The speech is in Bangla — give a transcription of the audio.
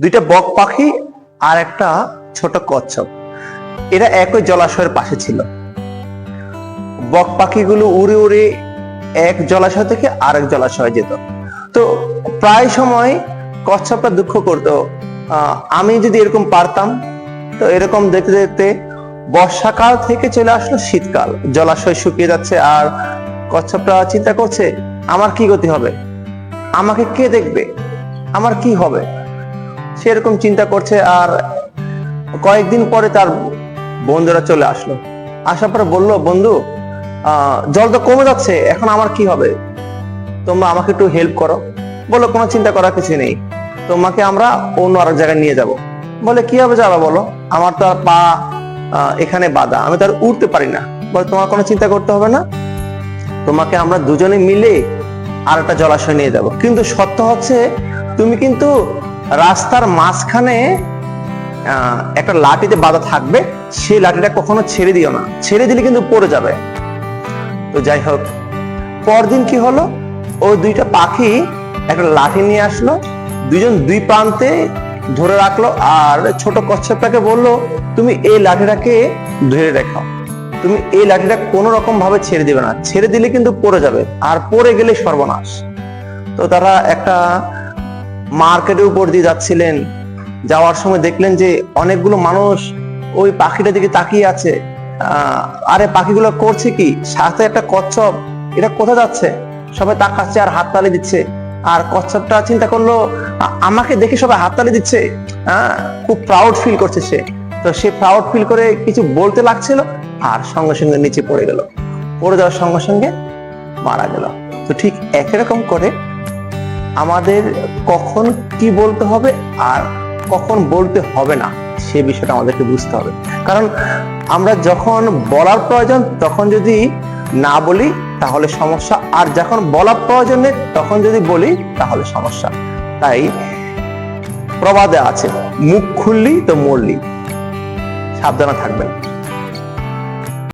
দুইটা বক পাখি আর একটা ছোট কচ্ছপ। এরা একই জলাশয়ের পাশে ছিল। বক পাখিগুলো উড়ে উড়ে এক জলাশয় থেকে আরেক জলাশয়ে যেত। তো প্রায় সময় কচ্ছপটা দুঃখ করতো আমি যদি এরকম পারতাম, তো এরকম দেখতে দেখতে বর্ষাকাল থেকে চলে আসলো শীতকাল। জলাশয় শুকিয়ে যাচ্ছে আর কচ্ছপটা চিন্তা করছে, আমার কি গতি হবে? আমাকে কে দেখবে? আমার কি হবে? সে এরকম চিন্তা করছে আর কয়েকদিন পরে তার বন্ধুরা চলে আসলো। আসার পরে বলল, বন্ধু জল তো কমে যাচ্ছে, এখন আমার কি হবে? তোমরা আমাকে একটু হেল্প করো। বলো কোনো চিন্তা করার কিছু নেই, তোমাকে আমরা অন্য আরেক জায়গায় নিয়ে যাব। বলে কীভাবে যাবে বলো? আমার তো আর পা এখানে বাধা, আমি তো আর উঠতে পারি না। বলে তোমার কোনো চিন্তা করতে হবে না, তোমাকে আমরা দুজনে মিলে আর একটা জলাশয় নিয়ে যাব। কিন্তু সত্য হচ্ছে, তুমি কিন্তু রাস্তার মাঝখানে একটা লাঠিতে বাধা থাকবে। সেই লাঠিটা কখনো ছেড়ে দিও না। ছেড়ে দিলে কিন্তু পড়ে যাবে। তো যাই হোক, পরদিন কি হলো? ওই দুইটা পাখি একটা লাঠি নিয়ে আসলো দুজন দুই প্রান্তে ধরে রাখল, আর ছোট কচ্ছপটাকে বলল, তুমি এই লাঠিটাকে ধরে রেখো। তুমি এই লাঠিটা কোনো রকম ভাবে ছেড়ে দিবে না। ছেড়ে দিলে কিন্তু পড়ে যাবে, আর পড়ে গেলে সর্বনাশ। তো তারা একটা মার্কেটের উপর দিয়ে যাচ্ছিলেন। যাওয়ার সময় দেখলেন যে অনেকগুলো মানুষ ওই পাখিটার দিকে তাকিয়ে আছে। আরে পাখিগুলো করছে কি? সাথে একটা কচ্ছপ। এটা কোথায় যাচ্ছে? সবাই তাকাচ্ছে আর হাততালি দিচ্ছে। আর কচ্ছপটা চিন্তা করল আমাকে দেখে সবাই হাততালি দিচ্ছে? হ্যাঁ খুব প্রাউড ফিল করছে সে। তো সে প্রাউড ফিল করে কিছু বলতে লাগছিল আর সঙ্গে সঙ্গে নিচে পড়ে গেল। পড়ে যাওয়ার সঙ্গে সঙ্গে মারা গেল। তো ঠিক একই রকম করে আমাদের কখন কি বলতে হবে আর কখন বলতে হবে না, সে বিষয়টা আমাদেরকে বুঝতে হবে। কারণ আমরা যখন বলার প্রয়োজন, তখন যদি না বলি, তাহলে সমস্যা। আর যখন বলার প্রয়োজন নেই, তখন যদি বলি, তাহলে সমস্যা। তাই প্রবাদে আছে, মুখ খুললি তো মরলি। সাবধানে থাকবেন।